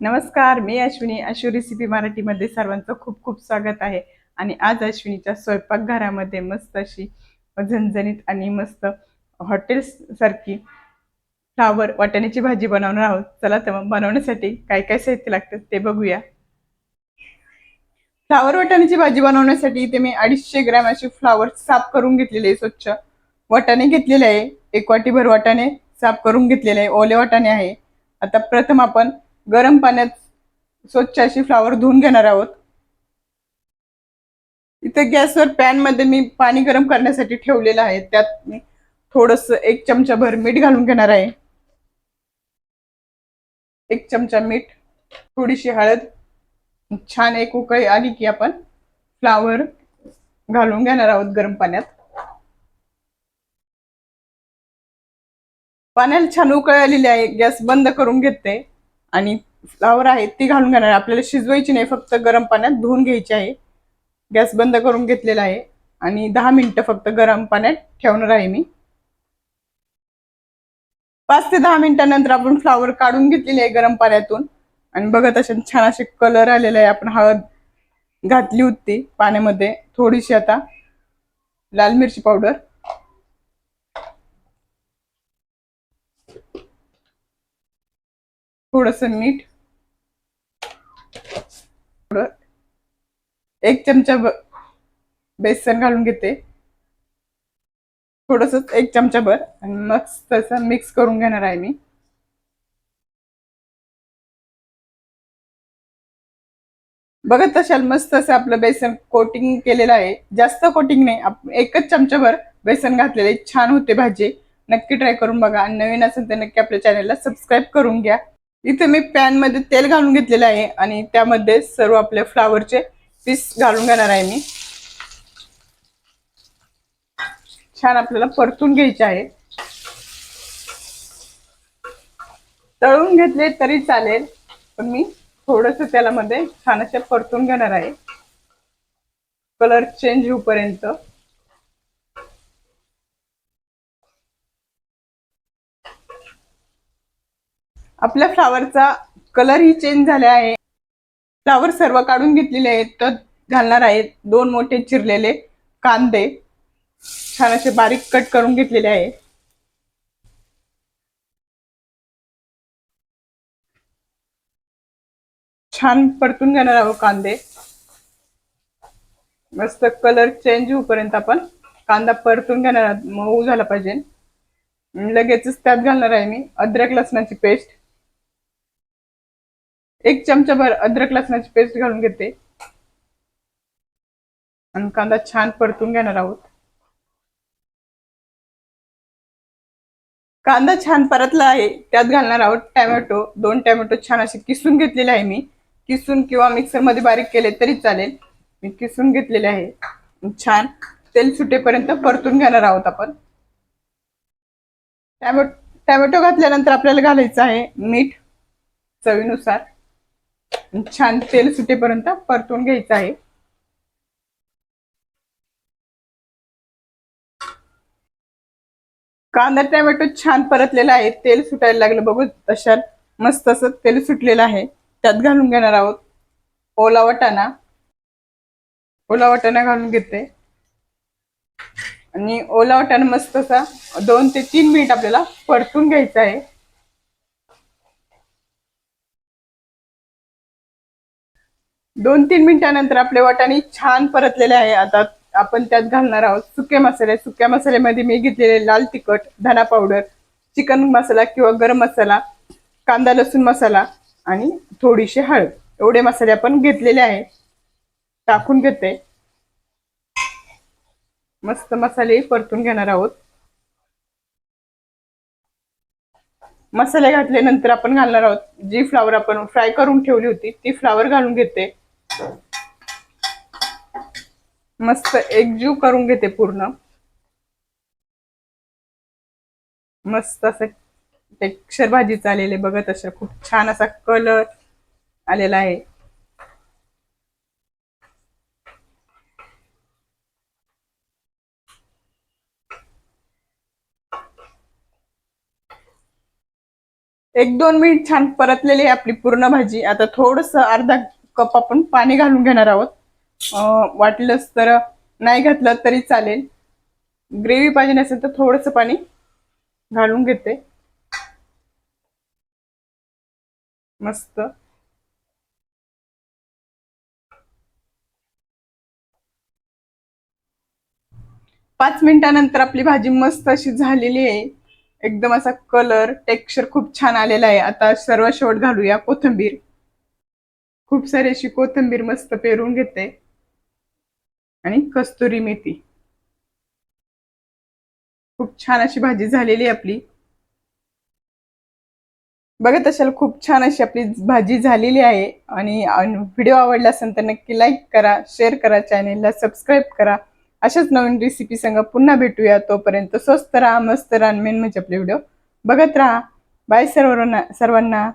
नमस्कार मी अश्विनी. अश्वी रेसिपी मराठीमध्ये सर्वांचं खूप खूप स्वागत आहे. आणि आज अश्विनीच्या स्वयंपाकघरामध्ये मस्त अशी झणझणीत आणि मस्त हॉटेल्स सारखी फ्लावर वाटाण्याची भाजी बनवणार आहोत. चला तर मग बनवण्यासाठी काय काय साहित्य लागतं ते बघूया. फ्लावर वाटाण्याची भाजी बनवण्यासाठी इथे मी अडीचशे ग्रॅम अशी फ्लावर साफ करून घेतलेले आहे स्वच्छ. वाटाणे घेतलेले आहे. एक वाटीभर वाटाणे साफ करून घेतलेले आहे. ओले वाटाणे आहे. आता प्रथम आपण गरम पाण्यात स्वच्छ अशी फ्लावर धुवून घेणार आहोत. इथे गॅसवर पॅनमध्ये मी पाणी गरम करण्यासाठी ठेवलेलं आहे. त्यात मी थोडस एक चमचा भर मीठ घालून घेणार आहे. एक चमचा मीठ थोडीशी हळद छान एक उकळी आली की आपण फ्लावर घालून घेणार आहोत गरम पाण्यात. पाण्याला छान उकळी आलेली आहे. गॅस बंद करून घेते. आणि फ्लावर आहे ती घालून घेणार. आहे आपल्याला शिजवायची नाही फक्त गरम पाण्यात धुवून घ्यायची आहे. गॅस बंद करून घेतलेला आहे. आणि दहा मिनटं फक्त गरम पाण्यात ठेवणार आहे मी. पाच ते दहा मिनिटानंतर आपण फ्लावर काढून घेतलेले आहे गरम पाण्यातून. आणि बघत असे छान असे कलर आलेले आहे. आपण हळद घातली होती पाण्यामध्ये थोडीशी आता. लाल मिरची पावडर थोडस मीठ थोडं एक चमचा बेसन घालून घेते. थोडस एक चमचा भर आणि मस्त तसं मिक्स करून घेणार आहे मी. बघत असाल मस्त असं आपलं बेसन कोटिंग केलेलं आहे. जास्त कोटिंग नाही एकच चमचाभर बेसन घातलेले छान होते भाजी. नक्की ट्राय करून बघा. आणि नवीन असेल तर नक्की आपल्या चॅनलला सबस्क्राईब करून घ्या. इथे मी पॅनमध्ये तेल घालून घेतलेलं आहे आणि त्यामध्ये सर्व आपले फ्लावरचे पीस घालून घेणार आहे मी. छान आपल्याला परतून घ्यायचे आहे. तळून घेतले तरी चालेल पण मी थोडस त्याला छान असे परतून घेणार आहे. कलर चेंज होईपर्यंत आपल्या फ्लावरचा कलरही चेंज झाला आहे. फ्लावर सर्व काढून घेतलेले आहेत तर घालणार आहेत. दोन मोठे चिरलेले कांदे छान असे बारीक कट करून घेतलेले आहे. छान परतून घेणार आहोत कांदे. मस्त कलर चेंज होईपर्यंत आपण कांदा परतून घेणार आहोत. मऊ झाला पाहिजे. लगेचच त्यात घालणार आहे मी. अद्रक लसणाची पेस्ट. एक चमचा भर अद्रक लसणाची पेस्ट घालून घेते. आणि कांदा छान परतून घेणार आहोत. कांदा छान परतला आहे त्यात घालणार आहोत टॅमॅटो. दोन टॅमॅटो छान असे किसून घेतलेले आहे मी. किसून किंवा मिक्सरमध्ये बारीक केले तरी चालेल. मी किसून घेतलेले आहे. छान तेल सुटेपर्यंत परतून घेणार आहोत आपण. टॅमॅटो टॅमॅटो घातल्यानंतर आपल्याला घालायचं आहे मीठ चवीनुसार. छान तेल सुटेपर्यंत परतून घ्यायचं आहे. कांदा टॅमॅटो छान परतलेला आहे. तेल सुटायला लागलं बघू तशा मस्त असं तेल सुटलेलं आहे. त्यात घालून घेणार आहोत. ओला वटाणा. ओला वटाणा घालून घेते. आणि ओला वाटाणा मस्त असा दोन ते तीन मिनिट आपल्याला परतून घ्यायचा आहे. दोन तीन मिनिटानंतर आपले वाटाणे छान परतलेले आहे. आता आपण त्यात घालणार आहोत सुके मसाले. सुक्या मसाल्यामध्ये मी घेतलेले लाल तिखट धना पावडर चिकन मसाला किंवा गरम मसाला कांदा लसूण मसाला आणि थोडीशी हळद. एवढे मसाले आपण घेतलेले आहे. टाकून घेते. मस्त मसाले परतून घेणार आहोत. मसाले घातल्यानंतर आपण घालणार आहोत जी फ्लावर आपण फ्राय करून ठेवली होती ती फ्लावर घालून घेते. मस्त एकजीव करून घेते पूर्ण. मस्त असं टेक्स्चर भाजीचं आलेले बघत असं खूप छान असा कलर आलेला आहे. एक दोन मिनिट छान परतलेली आहे आपली पूर्ण भाजी. आता थोडस अर्धा कप आपण पाणी घालून घेणार आहोत. वाटलंच तर नाही घातलं तरी चालेल. ग्रेव्ही पाहिजे नसेल तर थोडंसं पाणी घालून घेते. मस्त. पाच मिनिटानंतर आपली भाजी मस्त अशी झालेली आहे. एकदम असा कलर टेक्स्चर खूप छान आलेला आहे. आता सर्व शेवट घालूया कोथिंबीर. खूप सारी अशी कोथिंबीर मस्त पेरून घेते. आणि कस्तुरी मेथी. खूप छान अशी भाजी झालेली आहे आपली. बघत असाल खूप छान अशी आपली भाजी झालेली आहे. आणि व्हिडिओ आवडला असेल तर नक्की लाईक करा शेअर करा चॅनेलला सबस्क्राईब करा. अशाच नवीन रेसिपी संग पुन्हा भेटूया. तोपर्यंत स्वस्त राहा मस्त राहा मेन म्हणजे आपले व्हिडिओ बघत राहा. बाय सर्वांना सर्वांना.